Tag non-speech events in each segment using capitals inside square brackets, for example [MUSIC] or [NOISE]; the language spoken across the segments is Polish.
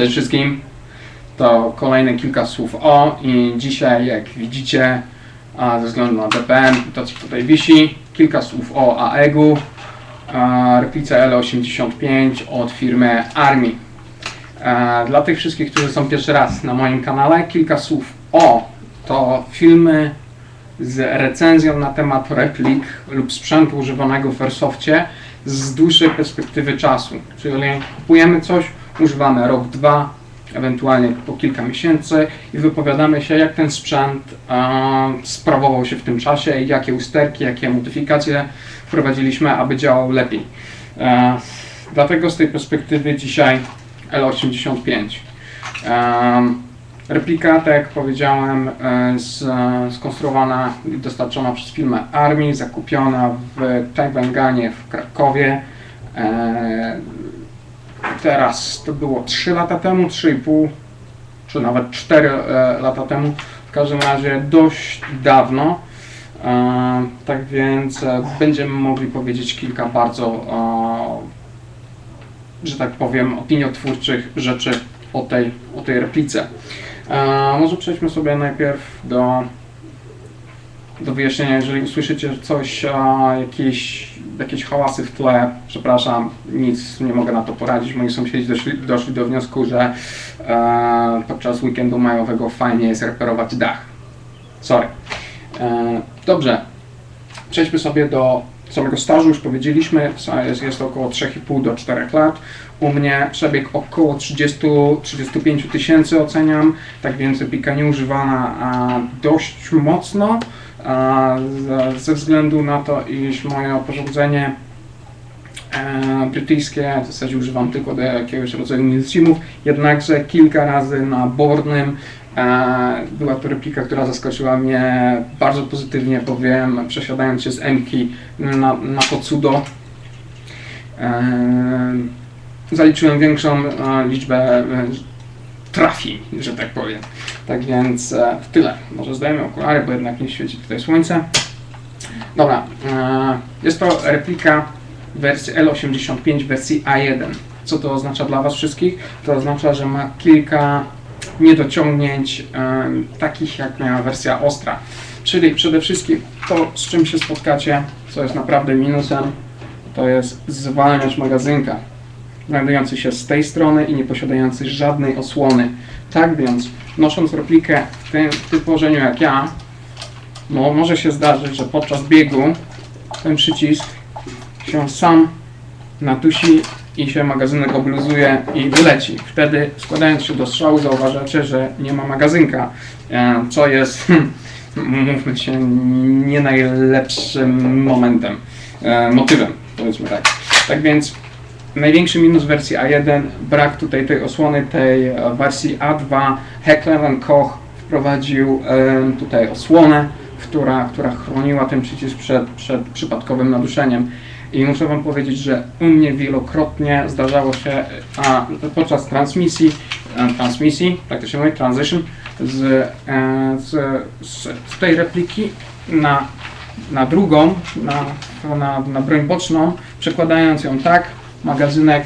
Cześć wszystkim. To kolejne kilka słów o i dzisiaj jak widzicie ze względu na DPM to co tutaj wisi, kilka słów o AEG-u, replica L85 od firmy Army. E, Dla tych wszystkich, którzy są pierwszy raz na moim kanale, kilka słów o to filmy z recenzją na temat replik lub sprzętu używanego w Airsoftie z dłuższej perspektywy czasu. Czyli kupujemy coś, używamy rok, dwa, ewentualnie po kilka miesięcy i wypowiadamy się, jak ten sprzęt e, sprawował się w tym czasie jakie usterki, jakie modyfikacje wprowadziliśmy, aby działał lepiej. E, dlatego z tej perspektywy dzisiaj L85. E, Replika, tak jak powiedziałem, e, z, skonstruowana i dostarczona przez firmę Army, zakupiona w Tajbanganie w Krakowie. E, Teraz to było 3 lata temu, 3,5 czy nawet 4 e, lata temu. W każdym razie dość dawno. E, Tak więc e, będziemy mogli powiedzieć kilka bardzo, że tak powiem, opiniotwórczych rzeczy o tej, o tej replice. Może przejdźmy sobie najpierw do, do wyjaśnienia, jeżeli usłyszycie coś, e, jakieś, jakieś hałasy w tle, przepraszam, nic nie mogę na to poradzić. Moi sąsiedzi doszli, doszli do wniosku, że e, podczas weekendu majowego fajnie jest reperować dach. Sorry. E, dobrze, przejdźmy sobie do samego stażu, już powiedzieliśmy, jest, jest około 3,5 do 4 lat. U mnie przebieg około 30-35 tysięcy oceniam, tak więc replika nieużywana a dość mocno, a, ze- względu na to, iż moje oporządzenie e, brytyjskie w zasadzie używam tylko do jakiegoś rodzaju milsimów, jednakże kilka razy na Bornym e, była to replika, która zaskoczyła mnie bardzo pozytywnie, bowiem przesiadając się z Emki na, na to cudo e, zaliczyłem większą liczbę trafień, że tak powiem. Tak więc e, tyle. Może zdajemy okulary, bo jednak nie świeci tutaj słońce. Dobra, e, jest to replika wersji L85 wersji A1. Co to oznacza dla Was wszystkich? To oznacza, że ma kilka niedociągnięć e, takich jak miała wersja ostra. Czyli przede wszystkim to, z czym się spotkacie, co jest naprawdę minusem, to jest zwalniacz magazynka znajdujący się z tej strony i nie posiadający żadnej osłony. Tak więc, nosząc replikę w tym, w tym położeniu jak ja, no, może się zdarzyć, że podczas biegu ten przycisk się sam natusi i się magazynek obluzuje i wyleci. Wtedy składając się do strzału zauważacie, że nie ma magazynka, e, co jest, [LAUGHS] mówmy się, nie najlepszym momentem, e, motywem, powiedzmy tak. Tak więc Największy minus wersji A1, brak tutaj tej osłony, tej e, wersji A2. Heckler Koch wprowadził tutaj osłonę, która, która chroniła ten przycisk przed, przed przypadkowym naduszeniem. I muszę Wam powiedzieć, że u mnie wielokrotnie zdarzało się a, podczas transmisji, e, transmisji, tak to się mówi, transition, z, e, z, z, z tej repliki na, na drugą, na, na, na broń boczną, przekładając ją tak, magazynek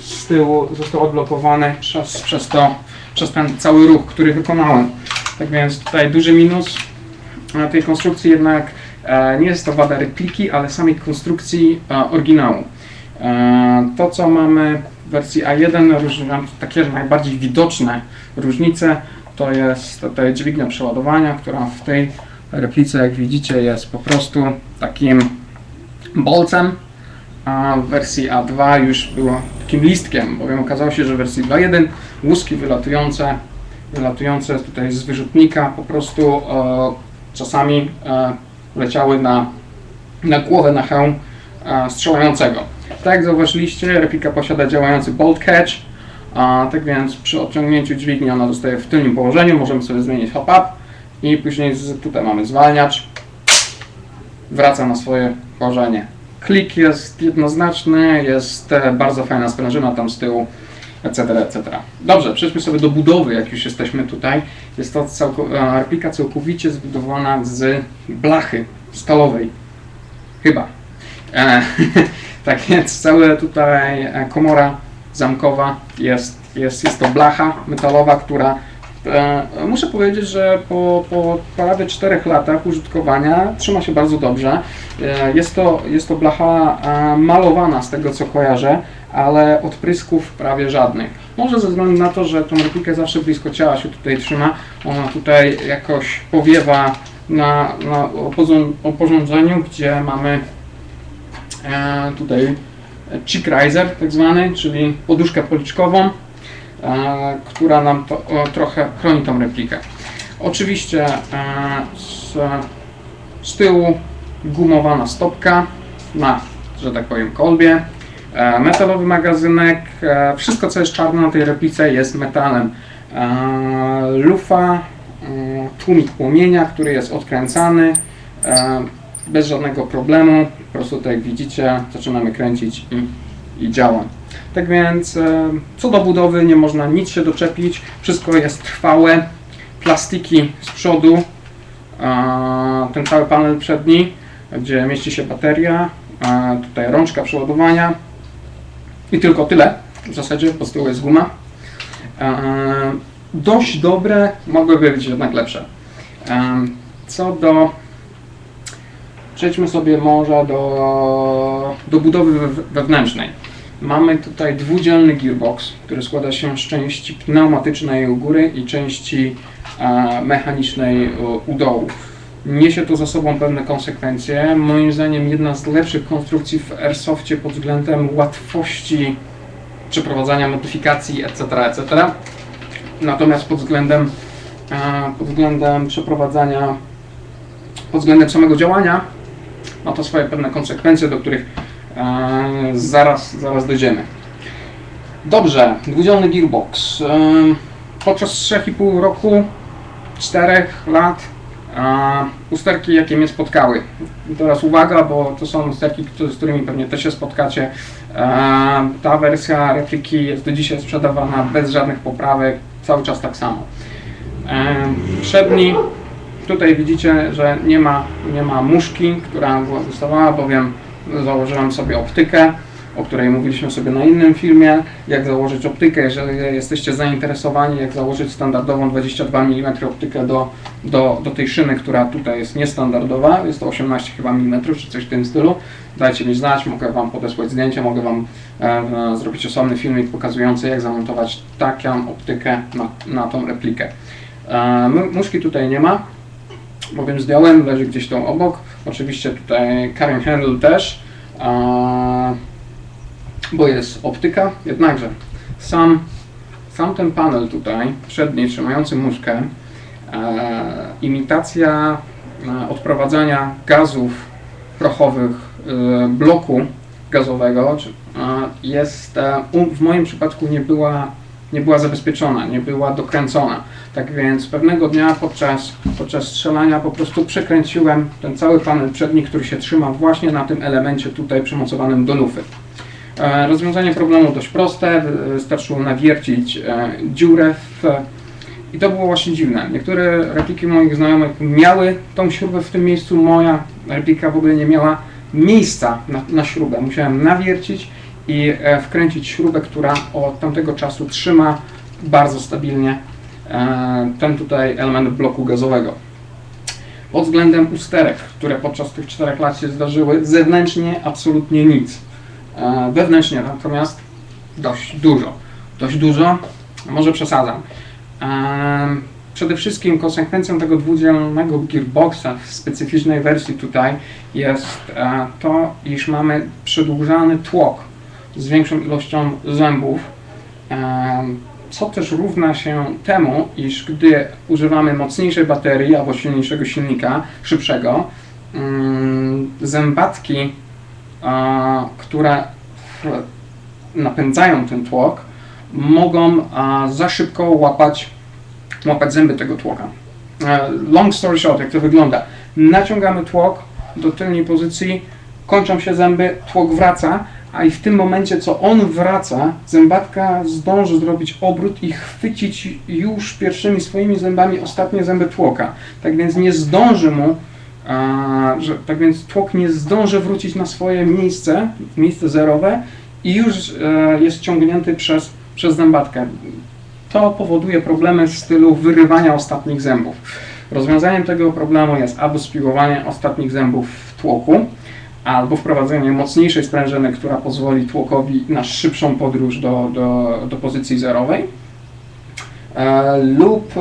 z tyłu został odblokowany przez, przez, to, przez ten cały ruch, który wykonałem. Tak więc tutaj duży minus tej konstrukcji, jednak e, nie jest to wada repliki, ale samej konstrukcji e, oryginału. E, to, co mamy w wersji A1, różne, takie najbardziej widoczne różnice, to jest tutaj dźwignia przeładowania, która w tej replice, jak widzicie, jest po prostu takim bolcem, a w wersji A2 już było takim listkiem, bowiem okazało się, że w wersji 2.1 łuski wylatujące, wylatujące tutaj z wyrzutnika po prostu e, czasami e, leciały na, na głowę, na hełm e, strzelającego. Tak jak zauważyliście, replika posiada działający bolt catch, a tak więc przy odciągnięciu dźwigni ona zostaje w tylnym położeniu, możemy sobie zmienić hop-up i później z, tutaj mamy zwalniacz, wraca na swoje położenie. Klik jest jednoznaczny, jest e, bardzo fajna sprężyna tam z tyłu, etc., etc. Dobrze, przejdźmy sobie do budowy, jak już jesteśmy tutaj. Jest to całko, e, replika całkowicie zbudowana z blachy stalowej. Chyba. E, [LAUGHS] tak więc cała tutaj e, komora zamkowa, jest, jest, jest to blacha metalowa, która muszę powiedzieć, że po, po prawie 4 latach użytkowania trzyma się bardzo dobrze. E, jest, to, jest to blacha e, malowana z tego co kojarzę, ale odprysków prawie żadnych. Może ze względu na to, że tą replikę zawsze blisko ciała się tutaj trzyma, ona tutaj jakoś powiewa na, na oporządzeniu, gdzie mamy e, tutaj cheek riser tak zwany, czyli poduszkę policzkową, e, która nam to, o, trochę chroni tą replikę. Oczywiście e, z, z tyłu gumowana stopka na, że tak powiem, kolbie, e, metalowy magazynek, e, wszystko co jest czarne na tej replice jest metalem. Lufa, tłumik płomienia, który jest odkręcany bez żadnego problemu. Po prostu tak jak widzicie, zaczynamy kręcić i, i działa. Tak więc e, co do budowy nie można nic się doczepić, wszystko jest trwałe, plastiki z przodu, ten cały panel przedni, gdzie mieści się bateria, tutaj rączka przeładowania i tylko tyle w zasadzie, bo z tyłu jest guma. Dość dobre, mogłyby być jednak lepsze. Co do Przejdźmy sobie może do, do budowy we- wewnętrznej. Mamy tutaj dwudzielny gearbox, który składa się z części pneumatycznej u góry i części e, mechanicznej u, dołu. Niesie to za sobą pewne konsekwencje. Moim zdaniem jedna z lepszych konstrukcji w Airsoftie pod względem łatwości przeprowadzania modyfikacji, etc., etc. Natomiast pod względem, e, pod względem przeprowadzania, pod względem samego działania, ma to swoje pewne konsekwencje, do których zaraz, zaraz dojdziemy. Dobrze, dwudzielny gearbox. E, podczas 3,5 roku, 4 lat, e, usterki jakie mnie spotkały. Teraz uwaga, bo to są usterki, z którymi pewnie też się spotkacie. E, ta wersja repliki jest do dzisiaj sprzedawana bez żadnych poprawek, cały czas tak samo. E, przedni Tutaj widzicie, że nie ma, nie ma muszki, która zostawała, bowiem założyłem sobie optykę, o której mówiliśmy sobie na innym filmie. Jak założyć optykę, jeżeli jesteście zainteresowani, jak założyć standardową 22 mm optykę do, do, do tej szyny, która tutaj jest niestandardowa, jest to 18 chyba mm czy coś w tym stylu. Dajcie mi znać, mogę Wam podesłać zdjęcie, mogę Wam e, zrobić osobny filmik pokazujący jak zamontować taką optykę na, na tą replikę. E, mu- muszki tutaj nie ma, bowiem zdjąłem, leży gdzieś tam obok. Oczywiście tutaj carrying handle też, a, bo jest optyka, jednakże sam, sam ten panel tutaj, przedni, trzymający muszkę, e, imitacja e, odprowadzania gazów prochowych e, bloku gazowego czy, e, jest, u- w moim przypadku nie była, nie była zabezpieczona, nie była dokręcona. Tak więc pewnego dnia podczas, podczas strzelania po prostu przekręciłem ten cały panel przedni, który się trzyma właśnie na tym elemencie tutaj przymocowanym do lufy. E, Rozwiązanie problemu dość proste, wy- wystarczyło nawiercić e, dziurę w, i to było właśnie dziwne. Niektóre repliki moich znajomych miały tą śrubę w tym miejscu, moja replika w ogóle nie miała miejsca na, na śrubę. Musiałem nawiercić i e, wkręcić śrubę, która od tamtego czasu trzyma bardzo stabilnie e, ten tutaj element bloku gazowego. Pod względem usterek, które podczas tych czterech lat się zdarzyły, zewnętrznie absolutnie nic. E, Wewnętrznie natomiast dość dużo. Dość dużo, może przesadzam. Przede wszystkim konsekwencją tego dwudzielnego gearboxa w specyficznej wersji tutaj jest to, iż mamy przedłużany tłok z większą ilością zębów, em, co też równa się temu, iż gdy używamy mocniejszej baterii albo silniejszego silnika, szybszego, mm, zębatki, a, które napędzają ten tłok, mogą a, za szybko łapać, łapać zęby tego tłoka. E, Long story short, jak to wygląda? Naciągamy tłok do tylnej pozycji, kończą się zęby, tłok wraca, a i w tym momencie, co on wraca, zębatka zdąży zrobić obrót i chwycić już pierwszymi swoimi zębami ostatnie zęby tłoka. Tak więc nie zdąży mu, a, że, tak więc tłok nie zdąży wrócić na swoje miejsce, miejsce zerowe i już e, jest ciągnięty przez, przez zębatkę. To powoduje problemy w stylu wyrywania ostatnich zębów. Rozwiązaniem tego problemu jest albo spiłowanie ostatnich zębów w tłoku, albo wprowadzenie mocniejszej sprężyny, która pozwoli tłokowi na szybszą podróż do, do, do pozycji zerowej, e, lub,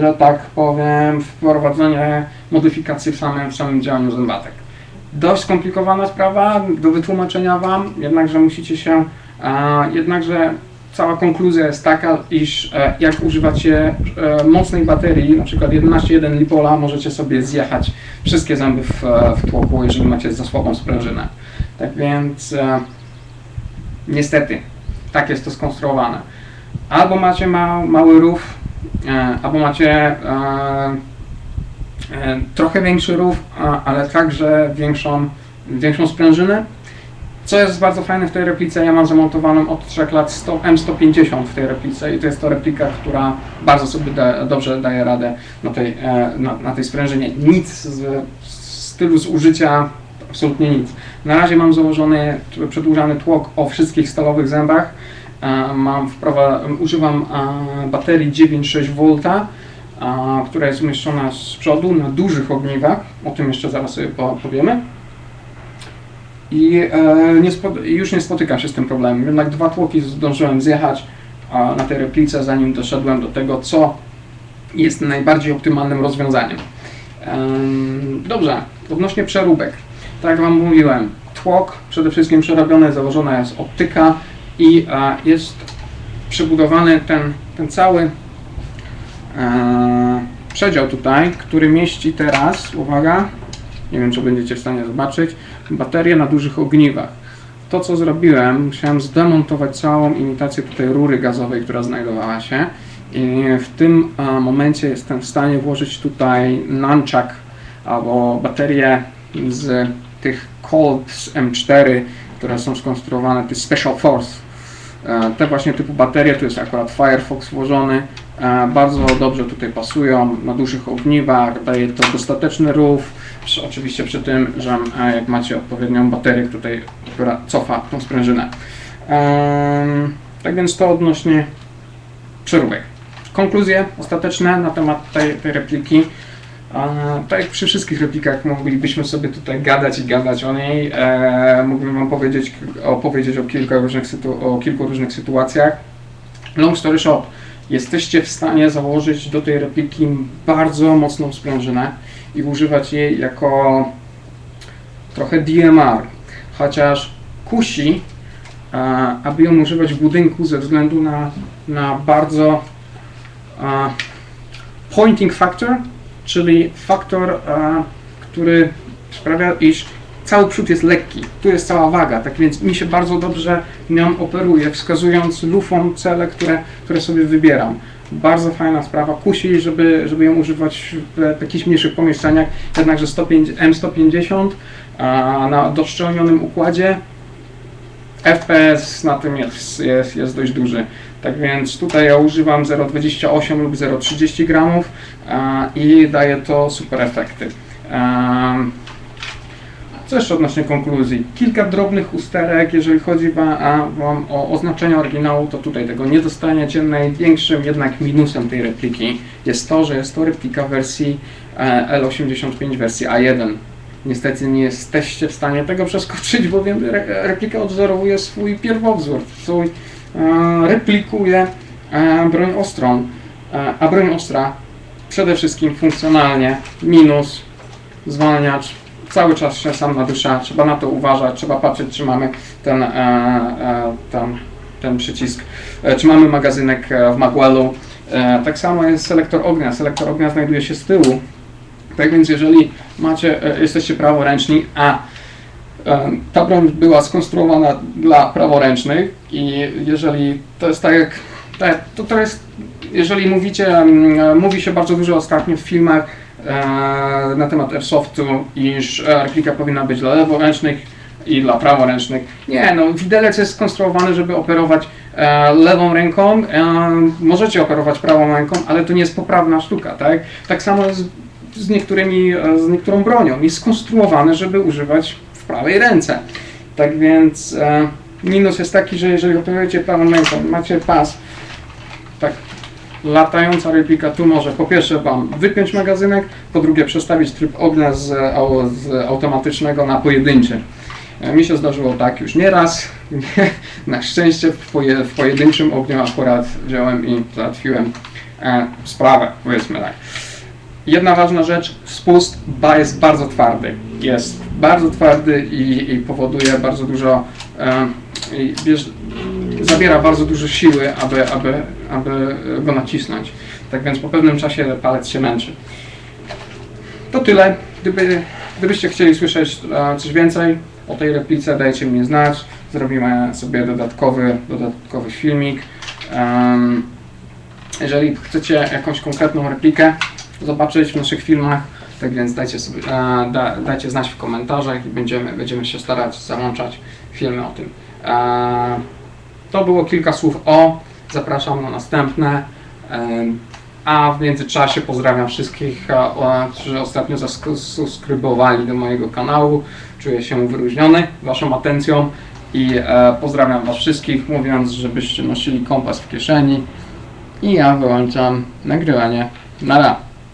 że tak powiem, wprowadzenie modyfikacji w samym, w samym działaniu zębatek. Dość skomplikowana sprawa do wytłumaczenia Wam, jednakże musicie się, jednakże cała konkluzja jest taka, iż e, jak używacie e, mocnej baterii, na przykład 11.1 Lipola, możecie sobie zjechać wszystkie zęby w, e, w tłoku, jeżeli macie za słabą sprężynę. Tak więc niestety tak jest to skonstruowane. Albo macie ma, mały rów, albo macie e, e, trochę większy rów, a, ale także większą, większą sprężynę. Co jest bardzo fajne w tej replice, ja mam zamontowaną od 3 lat 100, M150 w tej replice i to jest to replika, która bardzo sobie da, dobrze daje radę na tej, e, na, na tej sprężynie. Nic z, z stylu zużycia, absolutnie nic. Na razie mam założony przedłużany tłok o wszystkich stalowych zębach. E, Mam wprowa- używam e, baterii 9,6 V, a, która jest umieszczona z przodu na dużych ogniwach. O tym jeszcze zaraz sobie po- powiemy. I e, nie już nie spotykam się z tym problemem. Jednak dwa tłoki zdążyłem zjechać na tej replice, zanim doszedłem do tego, co jest najbardziej optymalnym rozwiązaniem. Em, Dobrze, odnośnie przeróbek. Tak jak Wam mówiłem, tłok przede wszystkim przerobiony, założona jest optyka i e, jest przebudowany ten, ten cały e, przedział tutaj, który mieści teraz, uwaga, nie wiem czy będziecie w stanie zobaczyć, baterię na dużych ogniwach. To co zrobiłem, musiałem zdemontować całą imitację tutaj rury gazowej, która znajdowała się i w tym e, momencie jestem w stanie włożyć tutaj nunchuck albo baterię z tych Colt z M4, które są skonstruowane, jest Special Force. E, Te właśnie typu baterie, tu jest akurat Firefox włożony, bardzo dobrze tutaj pasują na dużych ogniwach, daje to dostateczny rów, oczywiście przy tym, że e, jak macie odpowiednią baterię tutaj, która cofa tą sprężynę. Tak więc to odnośnie przeróbek. Konkluzje ostateczne na temat tej, tej repliki. E, tak jak przy wszystkich replikach moglibyśmy sobie tutaj gadać i gadać o niej. E, mógłbym Wam powiedzieć, opowiedzieć o, kilka różnych o kilku różnych sytuacjach. Long story short, jesteście w stanie założyć do tej repliki bardzo mocną sprężynę i używać jej jako trochę DMR, chociaż kusi, e, aby ją używać w budynku ze względu na, na bardzo e, pointing factor, czyli faktor, e, który sprawia, iż cały przód jest lekki. Tu jest cała waga, tak więc mi się bardzo dobrze nią operuje, wskazując lufą cele, które, które sobie wybieram. Bardzo fajna sprawa. Kusi, żeby, żeby ją używać w, jakichś mniejszych pomieszczeniach, jednakże 105, M150 a, na doszczelnionym układzie FPS na tym jest, jest, jest dość duży. Tak więc tutaj ja używam 0,28 lub 0,30 gramów i daje to super efekty. Co jeszcze odnośnie konkluzji? Kilka drobnych usterek, jeżeli chodzi Wam o oznaczenie oryginału, to tutaj tego nie dostaniecie. Największym jednak minusem tej repliki jest to, że jest to replika wersji e, L85 wersji A1. Niestety nie jesteście w stanie tego przeskoczyć, bowiem re- replika odwzorowuje swój pierwowzór, swój, e, replikuje e, broń ostrą, a broń ostra przede wszystkim funkcjonalnie minus zwalniacz, cały czas się sam nadusza, trzeba na to uważać, trzeba patrzeć, czy mamy ten, e, e, ten, ten przycisk, e, czy mamy magazynek w Magwellu. Tak samo jest selektor ognia. Selektor ognia znajduje się z tyłu. Tak więc jeżeli macie, jesteście praworęczni, a ta broń była skonstruowana dla praworęcznych i jeżeli to jest tak jak, tak, to, to jest, jeżeli mówicie, mm, mówi się bardzo dużo ostatnio w filmach na temat airsoftu, iż e, replika powinna być dla leworęcznych i dla praworęcznych. Nie, no widelec jest skonstruowany, żeby operować e, lewą ręką. E, możecie operować prawą ręką, ale to nie jest poprawna sztuka, tak? Tak samo jest z niektórymi, e, z niektórą bronią. Jest skonstruowany, żeby używać w prawej ręce. Tak więc e, minus jest taki, że jeżeli operujecie prawą ręką, macie pas, tak latająca replika tu może po pierwsze Wam wypiąć magazynek, po drugie przestawić tryb ognia z, z automatycznego na pojedynczy. E, Mi się zdarzyło tak już nieraz. [LAUGHS] Na szczęście w, poje, w pojedynczym ogniu akurat wziąłem i załatwiłem e, sprawę, powiedzmy tak. Jedna ważna rzecz, spust jest bardzo twardy. Jest bardzo twardy i, i powoduje bardzo dużo, e, i bierz, zabiera bardzo dużo siły, aby, aby, aby go nacisnąć. Tak więc po pewnym czasie palec się męczy. To tyle. Gdyby, gdybyście chcieli słyszeć e, coś więcej o tej replice, dajcie mi znać. Zrobimy sobie dodatkowy, dodatkowy filmik. Jeżeli chcecie jakąś konkretną replikę zobaczyć w naszych filmach, tak więc dajcie, sobie, e, da, dajcie znać w komentarzach i będziemy, będziemy się starać załączać filmy o tym. To było kilka słów o. Zapraszam na następne. A w międzyczasie pozdrawiam wszystkich, e, którzy ostatnio zasubskrybowali do mojego kanału. Czuję się wyróżniony Waszą atencją i e, pozdrawiam Was wszystkich, mówiąc, żebyście nosili kompas w kieszeni. I ja wyłączam nagrywanie. Nara.